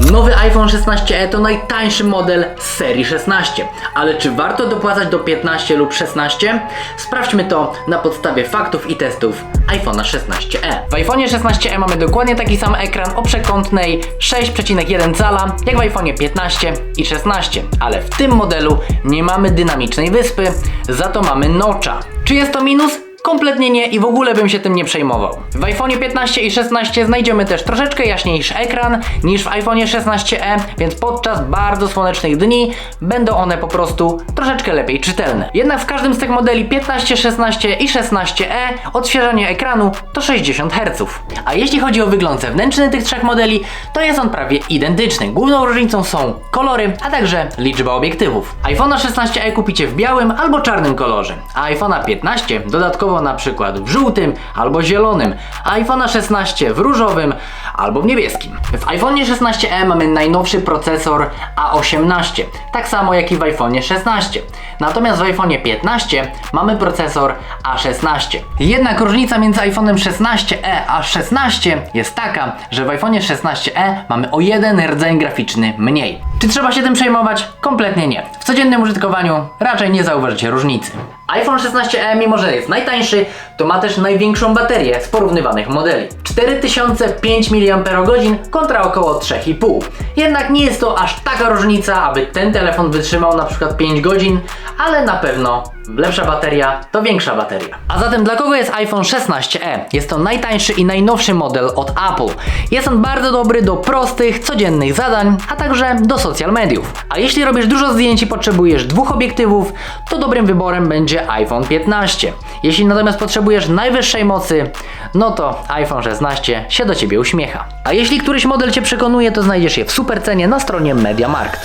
Nowy iPhone 16e to najtańszy model z serii 16, ale czy warto dopłacać do 15 lub 16? Sprawdźmy to na podstawie faktów i testów iPhone'a 16e. W iPhone'ie 16e mamy dokładnie taki sam ekran o przekątnej 6,1 cala jak w iPhone'ie 15 i 16, ale w tym modelu nie mamy dynamicznej wyspy, za to mamy notcha. Czy jest to minus? Kompletnie nie i w ogóle bym się tym nie przejmował. W iPhone 15 i 16 znajdziemy też troszeczkę jaśniejszy ekran niż w iPhone 16e, więc podczas bardzo słonecznych dni będą one po prostu troszeczkę lepiej czytelne. Jednak w każdym z tych modeli 15, 16 i 16e odświeżanie ekranu to 60 Hz. A jeśli chodzi o wygląd zewnętrzny tych trzech modeli, to jest on prawie identyczny. Główną różnicą są kolory, a także liczba obiektywów. iPhone 16e kupicie w białym albo czarnym kolorze, a iPhone 15 dodatkowo na przykład w żółtym albo zielonym, a iPhone 16 w różowym albo w niebieskim. W iPhone 16e mamy najnowszy procesor A18, tak samo jak i w iPhone 16. Natomiast w iPhone 15 mamy procesor A16. Jednak różnica między iPhone'em 16e a 16 jest taka, że w iPhone 16e mamy o jeden rdzeń graficzny mniej. Czy trzeba się tym przejmować? Kompletnie nie. W codziennym użytkowaniu raczej nie zauważycie różnicy. iPhone 16e, mimo że jest najtańszy, to ma też największą baterię z porównywanych modeli. 4005 mAh kontra około 3,5. Jednak nie jest to aż taka różnica, aby ten telefon wytrzymał na przykład 5 godzin, ale na pewno lepsza bateria to większa bateria. A zatem dla kogo jest iPhone 16e? Jest to najtańszy i najnowszy model od Apple. Jest on bardzo dobry do prostych, codziennych zadań, a także do social mediów. A jeśli robisz dużo zdjęć i potrzebujesz dwóch obiektywów, to dobrym wyborem będzie iPhone 15. Jeśli natomiast potrzebujesz najwyższej mocy, no to iPhone 16 się do Ciebie uśmiecha. A jeśli któryś model Cię przekonuje, to znajdziesz je w super cenie na stronie MediaMarkt.